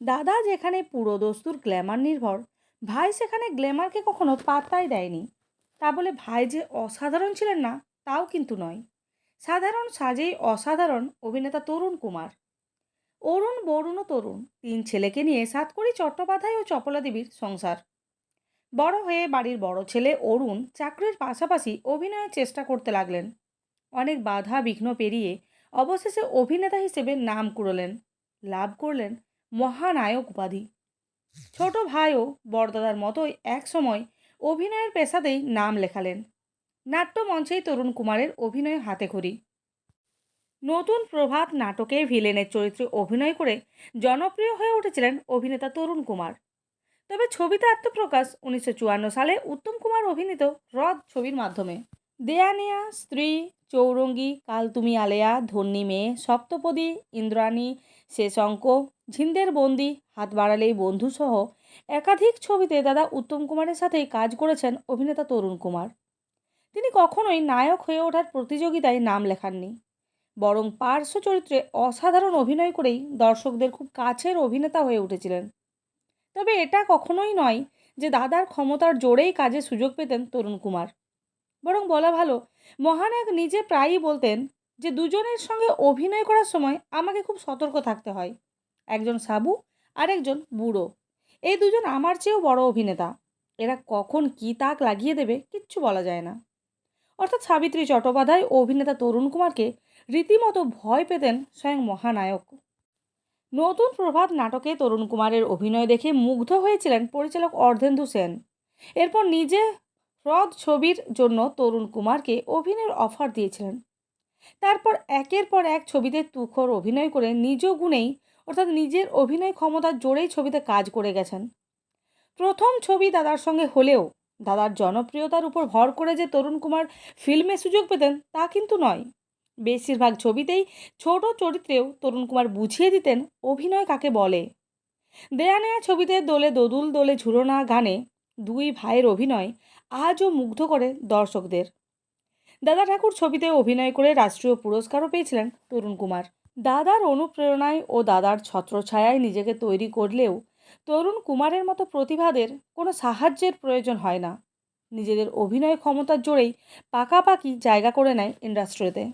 দাদা যেখানে পুরো দস্তুর গ্ল্যামার নির্ভর, ভাই সেখানে গ্ল্যামারকে কখনো পাত্তাই দেয়নি। তা বলে ভাই যে অসাধারণ ছিলেন না, তাও কিন্তু নয়। সাধারণ সাজেই অসাধারণ অভিনেতা তরুণ কুমার। অরুণ, বরুণ ও তরুণ, তিন ছেলেকে নিয়ে সাতকড়ি, চট্টোপাধ্যায় ও চপলা দেবীর সংসার। বড় হয়ে বাড়ির বড় ছেলে অরুণ চাকরির পাশাপাশি অভিনয়ের চেষ্টা করতে লাগলেন। অনেক বাধা বিঘ্ন পেরিয়ে অবশেষে অভিনেতা হিসেবে নাম কুড়োলেন, লাভ করলেন মহানায়ক উপাধি। ছোট ভাইও বড়দাদার মতোই একসময় অভিনয়ের পেশাতেই নাম লেখালেন। নাট্যমঞ্চেই তরুণ কুমারের অভিনয় হাতে হাতেখড়ি নতুন প্রভাত নাটকে ভিলেনের চরিত্রে অভিনয় করে জনপ্রিয় হয়ে উঠেছিলেন অভিনেতা তরুণ কুমার। তবে ছবিতে আত্মপ্রকাশ উনিশশো চুয়ান্ন সালে উত্তম কুমার অভিনীত হ্রদ ছবির মাধ্যমে। দেয়ানিয়া স্ত্রী, চৌরঙ্গী কালতুমি আলেয়া, ধন্যী মেয়ে, সপ্তপদী, ইন্দ্রাণী শেষ অঙ্ক ঝিন্দের বন্দি, হাত বাড়ালেই বন্ধুসহ একাধিক ছবিতে দাদা উত্তম কুমারের সাথেই কাজ করেছেন অভিনেতা তরুণ কুমার। তিনি কখনোই নায়ক হয়ে ওঠার প্রতিযোগিতায় নাম লেখাননি, বরং পার্শ্ব চরিত্রে অসাধারণ অভিনয় করেই দর্শকদের খুব কাছের অভিনেতা হয়ে উঠেছিলেন। তবে এটা কখনোই নয় যে দাদার ক্ষমতার জোরেই কাজে সুযোগ পেতেন তরুণ কুমার। বরং বলা ভালো মহানায়ক নিজে প্রায়ই বলতেন যে, দুজনের সঙ্গে অভিনয় করার সময় আমাকে খুব সতর্ক থাকতে হয়। একজন সাবু আর একজন বুড়ো। এই দুজন আমার চেয়েও বড় অভিনেতা। এরা কখন কী তাক লাগিয়ে দেবে কিচ্ছু বলা যায় না। অর্থাৎ সাবিত্রী চট্টোপাধ্যায় অভিনেতা তরুণ কুমারকে রীতিমতো ভয় পেতেন স্বয়ং মহানায়ক। নতুন প্রভাত নাটকে তরুণ কুমারের অভিনয় দেখে মুগ্ধ হয়েছিলেন পরিচালক অর্ধেন্দু সেন। এরপর নিজে হ্রদ ছবির জন্য তরুণ কুমারকে অভিনয়ের অফার দিয়েছিলেন। তারপর একের পর এক ছবিতে তুখর অভিনয় করে নিজ গুণেই অর্থাৎ নিজের অভিনয় ক্ষমতার জোরেই ছবিতে কাজ করে গেছেন। প্রথম ছবি দাদার সঙ্গে হলেও দাদার জনপ্রিয়তার উপর ভর করে যে তরুণ কুমার ফিল্মে সুযোগ পেতেন, তা কিন্তু নয়। বেশিরভাগ ছবিতেই ছোট চরিত্রেও তরুণ কুমার বুঝিয়ে দিতেন অভিনয় কাকে বলে। দেয়া নেয়া ছবিতে দোলে দোদুল দোলে ঝুলনা গানে দুই ভাইয়ের অভিনয় আজও মুগ্ধ করে দর্শকদের। দাদা ঠাকুর ছবিতে অভিনয় করে রাষ্ট্রীয় পুরস্কারও পেয়েছিলেন তরুণ কুমার। দাদার অনুপ্রেরণায় ও দাদার ছত্রছায়ায় নিজেকে তৈরি করলেও তরুণ কুমারের মতো প্রতিভাদের কোনো সাহায্যের প্রয়োজন হয় না। নিজেদের অভিনয় ক্ষমতার জোরেই পাকাপাকি জায়গা করে নেয় ইন্ডাস্ট্রিতে